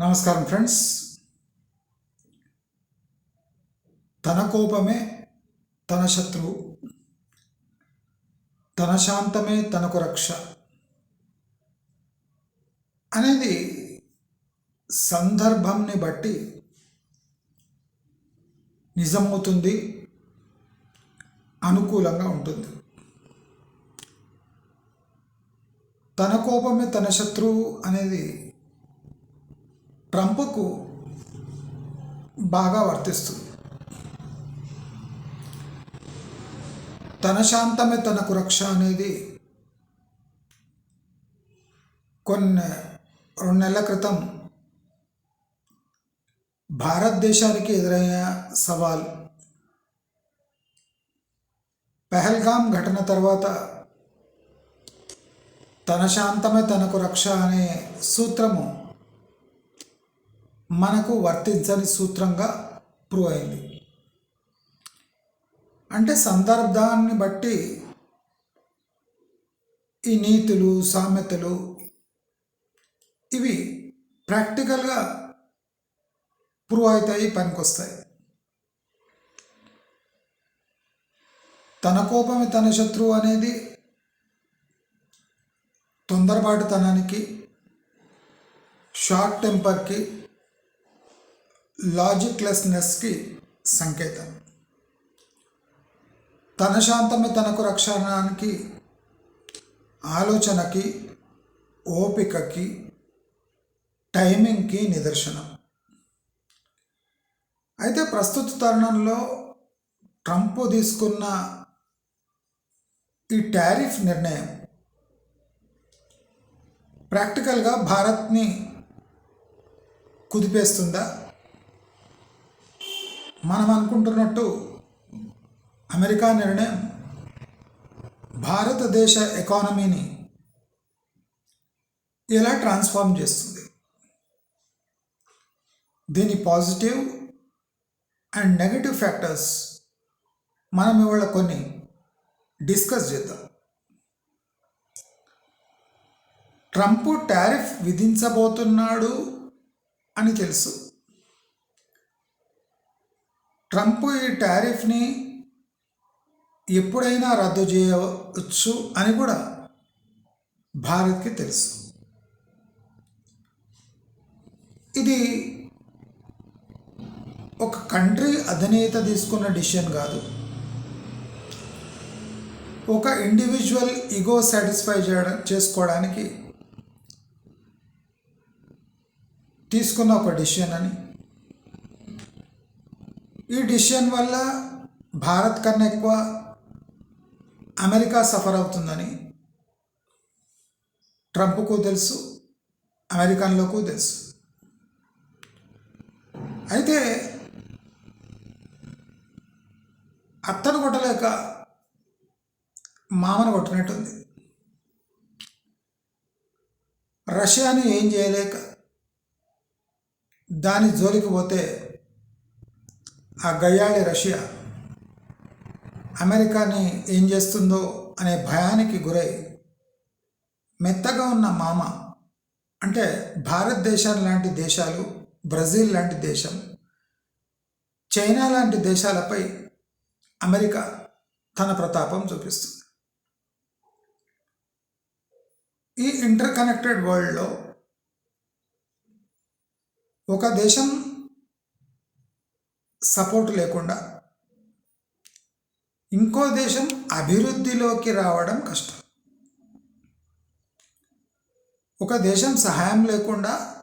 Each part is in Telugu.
నమస్కారం ఫ్రెండ్స్. తన కోపమే తన శత్రువు. తన శాంతమే తనకు రక్ష. అనేది సందర్భంని బట్టి నిజమవుతుంది అనుకూలంగా ఉంటుంది. తన కోపమే తన శత్రువు అనేది ట్రంప్కు బాగా వర్తిస్తుంది. తన శాంతమే తనకు రక్ష అనేది కొన్ని రెండు నెలల క్రితం భారతదేశానికి ఎదురైన సవాల్. పెహల్గాం ఘటన తర్వాత తన శాంతమే తనకు రక్ష అనే సూత్రము మనకు వర్తించని సూత్రంగా ప్రూవ్ అయింది. అంటే సందర్భాన్ని బట్టి ఈ నీతులు సామెతలు ఇవి ప్రాక్టికల్గా ప్రూవ్ అవుతాయి పనికొస్తాయి. తన కోపమే తన శత్రువు అనేది తొందరపాటుతనానికి షార్ట్ టెంపర్కి లాజిక్లెస్నెస్కి సంకేతం. తన శాంతమే తనకు రక్షణానికి ఆలోచనకి ఓపికకి టైమింగ్కి నిదర్శనం. అయితే ప్రస్తుత తరుణంలో ట్రంప్ తీసుకున్న ఈ టారిఫ్ నిర్ణయం ప్రాక్టికల్గా భారత్ని కుదిపేస్తుందా? మనం అనుకుంటున్నట్టు అమెరికా నిర్ణయం భారతదేశ ఎకానమీని ఎలా ట్రాన్స్ఫార్మ్ చేస్తుంది? దీని పాజిటివ్ అండ్ నెగటివ్ ఫ్యాక్టర్స్ మనం ఇవాళ కొన్ని డిస్కస్ చేద్దాం. ట్రంప్ టారిఫ్ విధించబోతున్నాడు అని తెలుసు. ట్రంప్ ఈ టారిఫ్ని ఎప్పుడైనా రద్దు చేయవచ్చు అని కూడా భారత్కి తెలుసు. ఇది ఒక కంట్రీ అధినేత తీసుకున్న డిసిషన్ కాదు. ఒక ఇండివిజువల్ ఈగో సాటిస్ఫై చేయడం చేసుకోవడానికి తీసుకున్న ఒక డిసిషన్ అని ఈ డిసిషన్ వల్ల భారత్ కన్నా ఎక్కువ అమెరికా సఫర్ అవుతుందని ట్రంప్కు తెలుసు అమెరికన్లకు తెలుసు. అయితే అత్తను కొట్టలేక మామను కొట్టినట్టుంది. రష్యాని ఏం చేయలేక దాని జోలికి పోతే ఆ గయ్యాళి రష్యా అమెరికాని ఏం చేస్తుందో అనే భయానికి గురై మెత్తగా ఉన్న మామ అంటే భారతదేశం లాంటి దేశాలు బ్రెజిల్ లాంటి దేశం చైనా లాంటి దేశాలపై అమెరికా తన ప్రతాపం చూపిస్తుంది. ఈ ఇంటర్ కనెక్టెడ్ వరల్డ్లో ఒక దేశం సపోర్ట్ లేకుండా. ఇంకో దేశం అభివృద్ధిలోకి రావడం కష్టం. ఒక దేశం సహాయం లేకుండా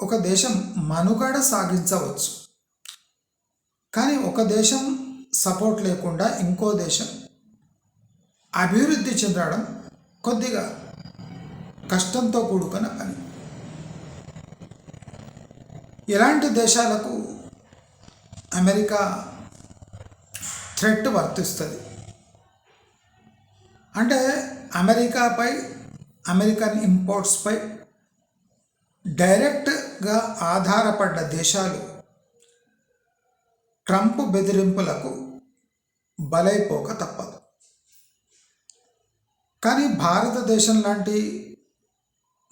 ఒక దేశం మనుగడ సాగించవచ్చు. కానీ ఒక దేశం సపోర్ట్ లేకుండా ఇంకో దేశం అభివృద్ధి చెందడం కొద్దిగా కష్టంతో కూడుకున్న పని. ఇలాంటి దేశాలకు అమెరికా థ్రెట్ వర్తిస్తుంది. అంటే అమెరికాపై అమెరికన్ ఇంపోర్ట్స్పై డైరెక్ట్గా ఆధారపడ్డ దేశాలు ట్రంప్ బెదిరింపులకు బలైపోక తప్పదు. కానీ భారతదేశం లాంటి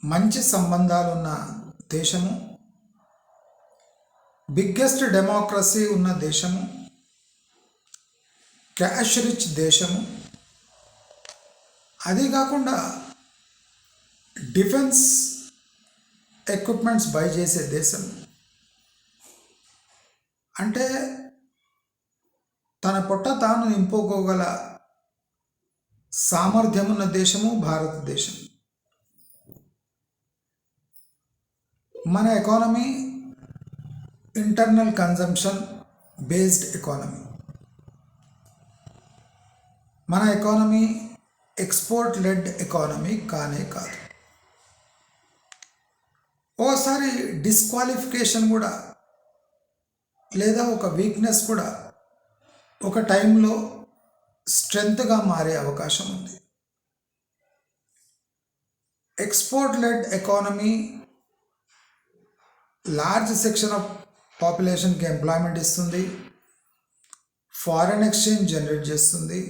మంచి సంబంధాలున్న దేశము బిగ్గెస్ట్ డెమోక్రసీ ఉన్న దేశము క్యాష్ రిచ్ దేశము. అది కాకుండా డిఫెన్స్ ఎక్విప్మెంట్స్ బై చేసే దేశం అంటే తన పొట్ట తాను నింపుకోగల సామర్థ్యం ఉన్న దేశము భారతదేశం. మన economy internal consumption based economy మన ఎకానమీ ఎక్స్పోర్ట్ లెడ్ ఎకానమీ కానే కాదు. ఓసారి డిస్క్వాలిఫికేషన్ కూడా లేదా ఒక వీక్నెస్ కూడా ఒక టైంలో స్ట్రెంగ్త్గా మారే అవకాశం ఉంది. Export led economy large section of పాపులేషన్కి employment ఇస్తుంది ఫారెన్ ఎక్స్చేంజ్ జనరేట్ చేస్తుంది.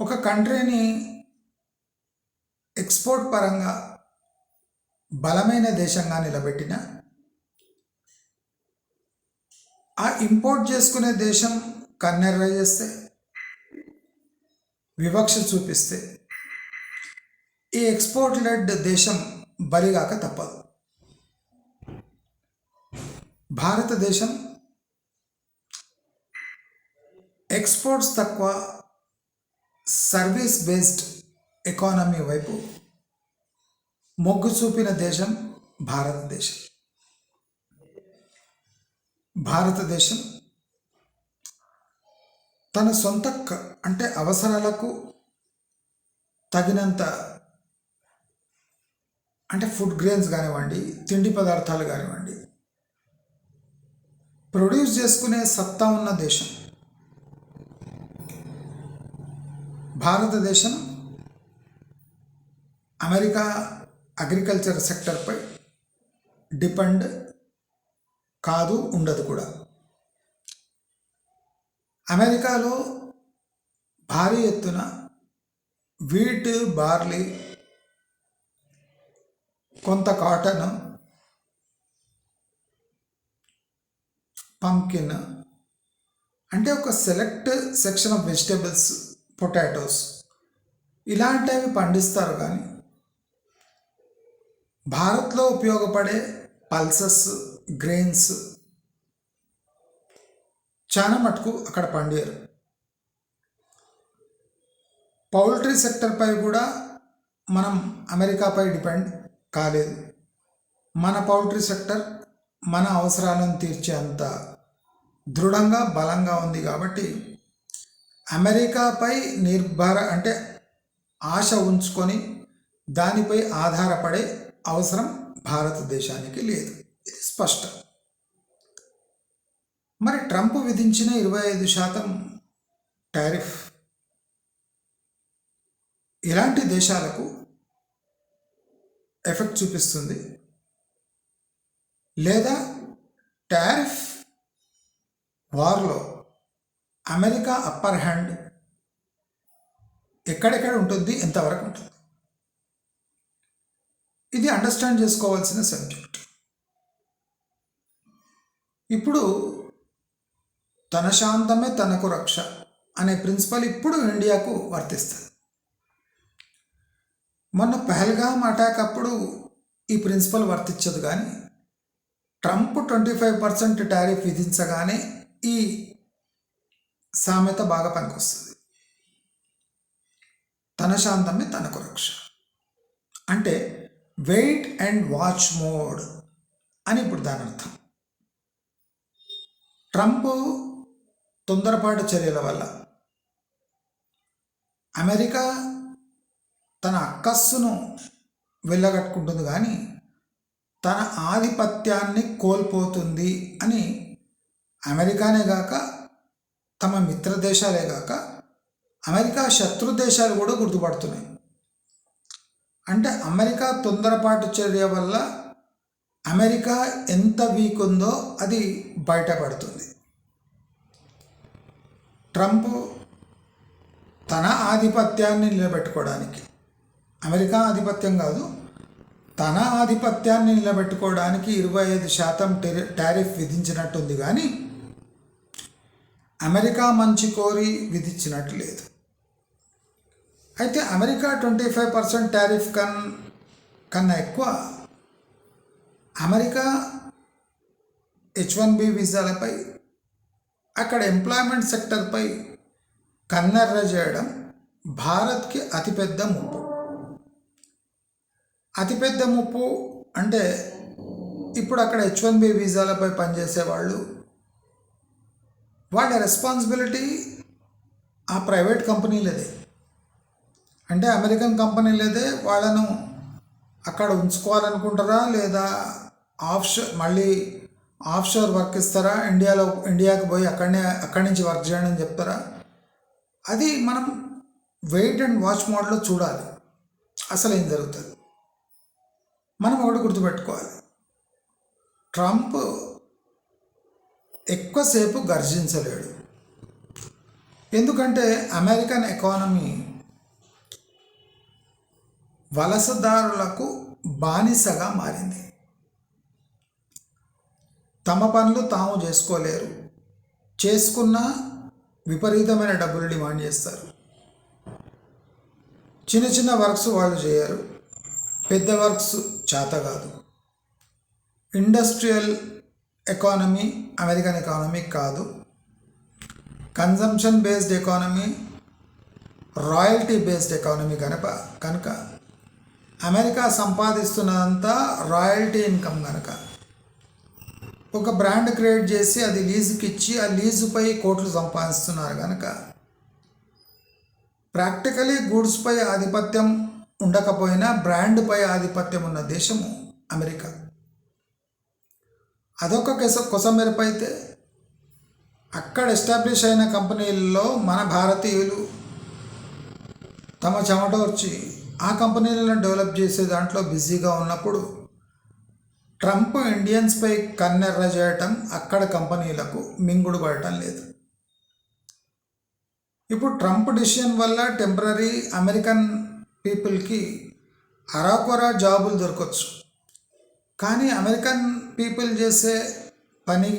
ఒక కంట్రీని ఎక్స్పోర్ట్ పరంగా బలమైన దేశంగా నిలబెట్టిన ఆ ఇంపోర్ట్ చేసుకునే దేశం కన్నెర్ర చేస్తే వివక్ష చూపిస్తే ఈ ఎక్స్పోర్ట్ లెడ్ దేశం బలిగాక తప్పదు. భారతదేశం ఎక్స్పోర్ట్స్ తక్కువ సర్వీస్ బేస్డ్ ఎకానమీ వైపు మొగ్గు చూపిన దేశం భారతదేశం. భారతదేశం తన సొంత అంటే అవసరాలకు తగినంత అంటే ఫుడ్ గ్రెయిన్స్ కానివ్వండి తిండి పదార్థాలు కానివ్వండి ప్రొడ్యూస్ చేసుకునే సత్తా ఉన్న దేశం. భారతదేశం అమెరికా అగ్రికల్చర్ సెక్టర్పై డిపెండ్ కాదు ఉండదు కూడా. అమెరికాలో భారీ ఎత్తున వీట్ బార్లీ కొంత కాటన్ పంకిన్ అంటే ఒక select section of vegetables potatoes ఇలాంటివి పండిస్తారు కానీ భారత్లో ఉపయోగపడే పల్సస్ గ్రెయిన్స్ చాలా మటుకు అక్కడ పండారు పౌల్ట్రీ సెక్టర్పై కూడా మనం అమెరికాపై డిపెండ్ కాలేదు. మన పౌల్ట్రీ సెక్టర్ మన అవసరాలను తీర్చేంత దృఢంగా బలంగా ఉంది కాబట్టి అమెరికాపై నిర్భర అంటే ఆశ ఉంచుకొని దానిపై ఆధారపడే అవసరం భారతదేశానికి లేదు. ఇది స్పష్టం. మరి ట్రంప్ విధించిన ఇరవై ఐదు శాతం టారిఫ్ ఇలాంటి దేశాలకు ఎఫెక్ట్ చూపిస్తుంది. లేదా టారిఫ్ వార్లో అమెరికా అప్పర్ హ్యాండ్ ఎక్కడెక్కడ ఉంటుంది ఎంతవరకు ఉంటుంది? ఇది అండర్స్టాండ్ చేసుకోవాల్సిన సబ్జెక్ట్ ఇప్పుడు తన శాంతమే తనకు రక్ష అనే ప్రిన్సిపల్ ఇప్పుడు ఇండియాకు వర్తిస్తుంది. మొన్న పహల్గామ్ అటాక్ అప్పుడు ఈ ప్రిన్సిపల్ వర్తించదు కానీ Trump twenty five percent tariff విధించగానే ఈ సామెత బాగా పనికొస్తుంది. తన శాంతమే తనకు రక్ష. అంటే వెయిట్ అండ్ వాచ్ మోడ్ అని ఇప్పుడు దాని అర్థం. ట్రంప్ తొందరపాటు చర్యల వల్ల అమెరికా తన అక్కస్సును వెళ్ళగట్టుకుంటుంది కానీ తన ఆధిపత్యాన్ని కోల్పోతుంది అని అమెరికానే గాక తమ మిత్ర దేశాలే గాక అమెరికా శత్రు దేశాలు కూడా గుర్తుపడుతున్నాయి. అంటే అమెరికా తొందరపాటు చర్య వల్ల అమెరికా ఎంత వీక్ ఉందో అది బయటపడుతుంది. ట్రంప్ తన ఆధిపత్యాన్ని నిలబెట్టుకోవడానికి అమెరికా ఆధిపత్యం కాదు తన ఆధిపత్యాన్ని నిలబెట్టుకోవడానికి ఇరవై ఐదు శాతం టెరి- టారిఫ్ విధించినట్టుంది కానీ అమెరికా మంచి కోరి విధించినట్టు లేదు. అయితే America twenty five percent tariff కన్ కన్నా ఎక్కువ అమెరికా హెచ్ వన్ బి వీసాలపై అక్కడ ఎంప్లాయ్మెంట్ సెక్టర్పై కన్నెర్ర చేయడం భారత్కి అతిపెద్ద ముప్పు. అతిపెద్ద ముప్పు అంటే ఇప్పుడు అక్కడ హెచ్ వన్ బి వీసాలపై పనిచేసేవాళ్ళు. వాళ్ళ రెస్పాన్సిబిలిటీ ఆ ప్రైవేట్ కంపెనీలదే అంటే అమెరికన్ కంపెనీలదే వాళ్ళను అక్కడ ఉంచుకోవాలనుకుంటారా లేదా ఆఫ్షోర్ మళ్ళీ ఆఫ్షోర్ వర్క్ ఇస్తారా? ఇండియాలో ఇండియాకి పోయి అక్కడనే అక్కడి నుంచి వర్క్ చేయడం చెప్తారా? అది మనం వెయిట్ అండ్ వాచ్ మోడ్లో చూడాలి. అసలు ఏం జరుగుతుంది? మనం ఒకటి గుర్తుపెట్టుకోవాలి. ట్రంప్ ఎక్కువసేపు గర్జించలేడు. ఎందుకంటే అమెరికన్ ఎకానమీ వలసదారులకు బానిసగా మారింది. తమ పనులు తాము చేసుకోలేరు. చేసుకున్న విపరీతమైన డబ్బులు డిమాండ్ చేస్తారు చిన్న చిన్న వర్క్స్ వాళ్ళు చేయరు. పెద్ద వర్క్స్ చేత కాదు. ఇండస్ట్రియల్ ఎకానమీ అమెరికన్ ఎకానమీ కాదు. Consumption based economy royalty based economy కనుక కనుక అమెరికా సంపాదిస్తున్నదంతా రాయల్టీ ఇన్కమ్ కనుక ఒక బ్రాండ్ క్రియేట్ చేసి అది లీజుకి ఇచ్చి ఆ లీజుపై కోట్లు సంపాదిస్తున్నారు కనుక ప్రాక్టికలీ గూడ్స్పై ఆధిపత్యం ఉండకపోయినా బ్రాండ్పై ఆధిపత్యం ఉన్న దేశము అమెరికా. అదొక కొస కొసమెరుపు అయితే అక్కడ ఎస్టాబ్లిష్ అయిన కంపెనీల్లో మన భారతీయులు తమ చెమటోర్చి ఆ కంపెనీలను డెవలప్ చేసే దాంట్లో బిజీగా ఉన్నప్పుడు ట్రంప్ ఇండియన్స్పై కన్నెర్ర చేయటం అక్కడ కంపెనీలకు మింగుడు పడటం లేదు. ఇప్పుడు ట్రంప్ డిసిషన్ వల్ల టెంపరీ అమెరికన్ పీపుల్కి అరాకొరా జాబులు దొరకవచ్చు కానీ అమెరికన్ పీపుల్ చేసే పని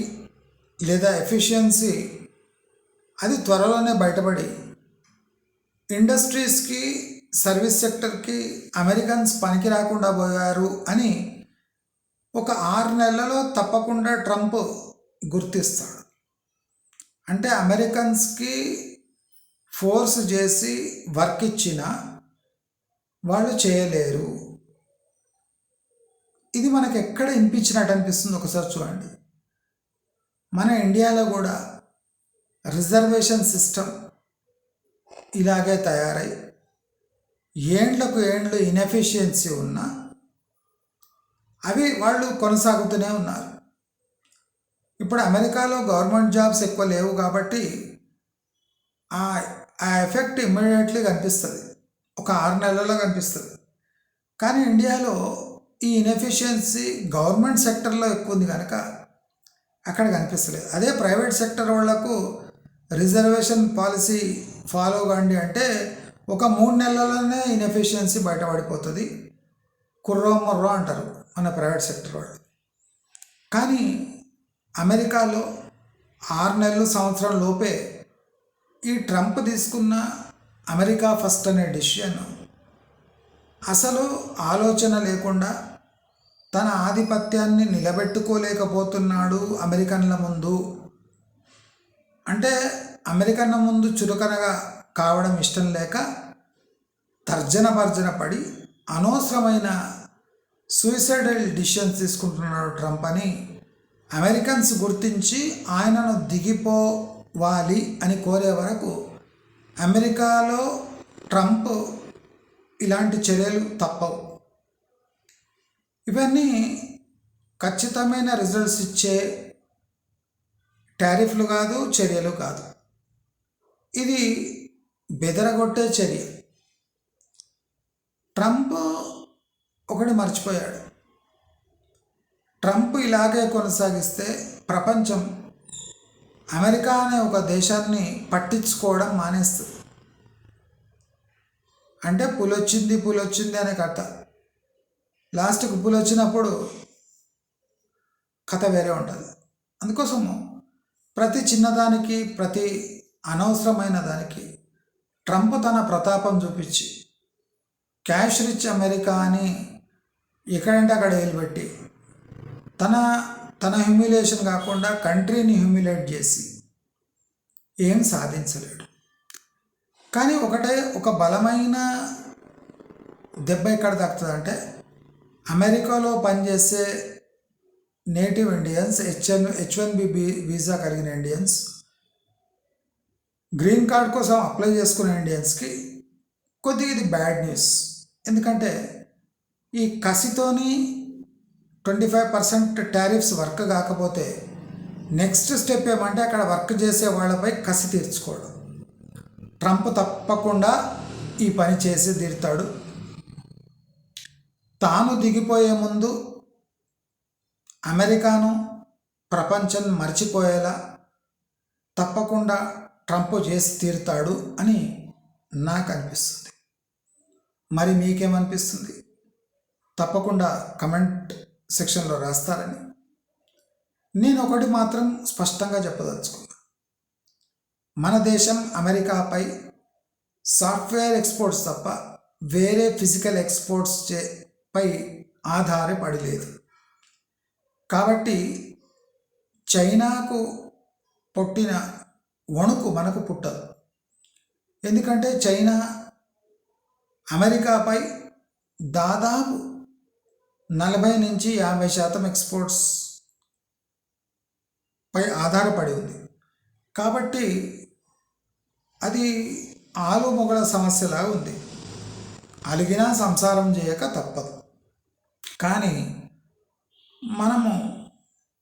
లేదా ఎఫిషియన్సీ అది త్వరలోనే బయటపడి ఇండస్ట్రీస్కి సర్వీస్ సెక్టర్కి అమెరికన్స్ పనికి రాకుండా పోయారు అని ఒక ఆరు నెలలలో తప్పకుండా ట్రంప్ గుర్తిస్తాడు. అంటే అమెరికన్స్కి ఫోర్స్ చేసి వర్క్ ఇచ్చిన వాళ్ళు చేయలేరు. ఇది మనకు ఎక్కడ వినిపించినట్టు అనిపిస్తుంది ఒకసారి చూడండి. మన ఇండియాలో కూడా రిజర్వేషన్ సిస్టమ్ ఇలాగే తయారై ఏండ్లకు ఏండ్లు ఇన్ఎఫిషియన్సీ ఉన్నా అవి వాళ్ళు కొనసాగుతూనే ఉన్నారు. ఇప్పుడు అమెరికాలో గవర్నమెంట్ జాబ్స్ ఎక్కువ లేవు కాబట్టి ఆ ఆ ఎఫెక్ట్ ఇమ్మీడియట్లీ కనిపిస్తుంది. ఒక ఆరు నెలల్లో కనిపిస్తుంది. కానీ ఇండియాలో ఈ ఇన్ఎఫిషియన్సీ గవర్నమెంట్ సెక్టర్లో ఎక్కువ ఉంది కనుక అక్కడ కనిపిస్తలేదు. అదే ప్రైవేట్ సెక్టర్ వాళ్ళకు రిజర్వేషన్ పాలసీ ఫాలో కాండి అంటే ఒక మూడు నెలల్లోనే ఇన్ఎఫిషియన్సీ బయటపడిపోతుంది. కుర్రో మొర్రో అంటారు మన ప్రైవేట్ సెక్టర్ వాళ్ళు. కానీ అమెరికాలో ఆరు నెలలు సంవత్సరం లోపే ఈ ట్రంప్ తీసుకున్న అమెరికా ఫస్ట్ అనే డిసిషన్. అసలు ఆలోచన లేకుండా తన ఆధిపత్యాన్ని నిలబెట్టుకోలేకపోతున్నాడు అమెరికన్ల ముందు. అంటే అమెరికన్ల ముందు చురుకనగా కావడం ఇష్టం లేక తర్జన భర్జన పడి అనవసరమైన సూసైడల్ డిసిషన్స్ తీసుకుంటున్నాడు ట్రంప్ అని అమెరికన్స్ గుర్తించి ఆయనను దిగిపోవాలి అని కోరే వరకు అమెరికాలో ట్రంప్ ఇలాంటి చర్యలు తప్పవు. ఇవన్నీ ఖచ్చితమైన రిజల్ట్స్ ఇచ్చే టారిఫ్లు కాదు చర్యలు కాదు. ఇది బెదరగొట్టే చర్య. ట్రంప్ ఒకటి మర్చిపోయాడు. ట్రంప్ ఇలాగే కొనసాగిస్తే ప్రపంచం అమెరికా అనే ఒక దేశాన్ని పట్టించుకోవడం మానేస్తుంది. అంటే పులొచ్చింది పులొచ్చింది అనే కథ. లాస్ట్కి పులొచ్చినప్పుడు వచ్చినప్పుడు కథ వేరే ఉంటుంది. అందుకోసము ప్రతి చిన్నదానికి ప్రతి అనవసరమైన దానికి ట్రంప్ తన ప్రతాపం చూపించి క్యాష్ రిచ్ అమెరికా అని ఎక్కడంటే అక్కడ ఏలుపెట్టి తన తన హ్యూమిలేషన్ కాకుండా కంట్రీని హ్యూమిలేట్ చేసి ఏం సాధించలేడు. కానీ ఒకటే ఒక బలమైన దెబ్బ ఎక్కడ తాకుతుందంటే అమెరికాలో పనిచేసే నేటివ్ ఇండియన్స్ హెచ్ఎన్ హెచ్ వన్ బి వీసా కలిగిన ఇండియన్స్ గ్రీన్ కార్డ్ కోసం అప్లై చేసుకునే ఇండియన్స్కి కొద్దిగా ఇది బ్యాడ్ న్యూస్. ఎందుకంటే ఈ కసితోని twenty five percent tariffs work కాకపోతే నెక్స్ట్ స్టెప్ ఏమంటే అక్కడ వర్క్ చేసే వాళ్ళపై కసి తీర్చుకోవడం. ట్రంప్ తప్పకుండా ఈ పని చేసి తీరుతాడు. తాను దిగిపోయే ముందు అమెరికాను ప్రపంచం మర్చిపోయేలా తప్పకుండా ట్రంప్ చేసి తీరుతాడు అని నాకు అనిపిస్తుంది. మరి మీకేమనిపిస్తుంది? తప్పకుండా కమెంట్ సెక్షన్లో రాస్తారని నేను ఒకటి మాత్రం స్పష్టంగా చెప్పదలుచుకున్నా. మన దేశం అమెరికాపై సాఫ్ట్వేర్ ఎక్స్పోర్ట్స్ తప్ప వేరే ఫిజికల్ ఎక్స్పోర్ట్స్ చే పై ఆధారపడి లేదు. కాబట్టి చైనాకు పుట్టిన వణుకు మనకు పుట్టదు. ఎందుకంటే చైనా అమెరికాపై దాదాపు నలభై నుంచి యాభై శాతం ఎక్స్పోర్ట్స్ పై ఆధారపడి ఉంది. కాబట్టి అది ఆలు మొగల సమస్యలా ఉంది. అలిగినా సంసారం చేయక తప్పదు. కానీ మనము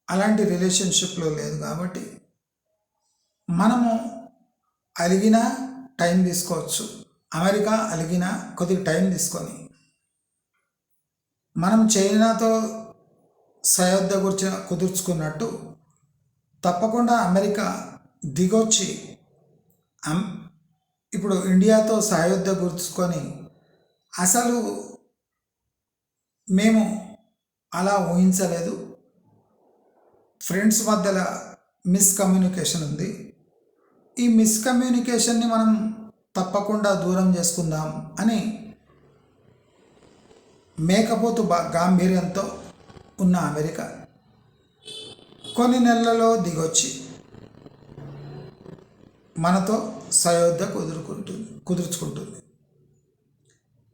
అలాంటి రిలేషన్షిప్లో లేదు కాబట్టి మనము అలిగినా టైం తీసుకోవచ్చు. అమెరికా అలిగినా కొద్దిగా టైం తీసుకొని మనం చైనాతో సయోధ్య గురించి కుదుర్చుకున్నట్టు తప్పకుండా అమెరికా దిగొచ్చి ఇప్పుడు ఇండియాతో సయోధ్య గుర్చుకొని అసలు మేము అలా ఊహించలేదు. ఫ్రెండ్స్ మధ్యలో మిస్కమ్యూనికేషన్ ఉంది. ఈ మిస్కమ్యూనికేషన్ని మనం తప్పకుండా దూరం చేసుకుందాం అని మేకపోతు గాంభీర్యంతో ఉన్న అమెరికా కొన్ని నెలలలో దిగొచ్చి మనతో సయోధ్య కుదురుకుంటుంది కుదుర్చుకుంటుంది.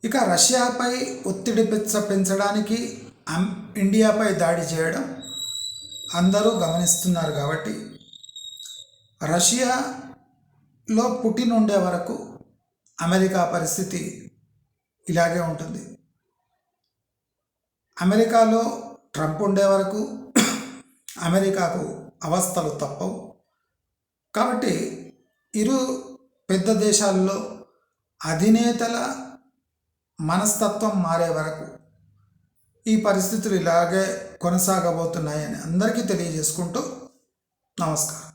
ఇక రష్యాపై ఒత్తిడి పెంచ పెంచడానికి ఇండియాపై దాడి చేయడం అందరూ గమనిస్తున్నారు కాబట్టి రష్యాలో పుటిన్ ఉండే వరకు అమెరికా పరిస్థితి ఇలాగే ఉంటుంది. అమెరికాలో ట్రంప్ ఉండే వరకు అమెరికాకు అవస్థలు తప్పవు. కాబట్టి ఇరు పెద్ద దేశాల్లో అధినేతల మనస్తత్వం మారే వరకు ఈ పరిస్థితులు ఇలాగే కొనసాగబోతున్నాయని అందరికీ తెలియజేసుకుంటూ నమస్కారం.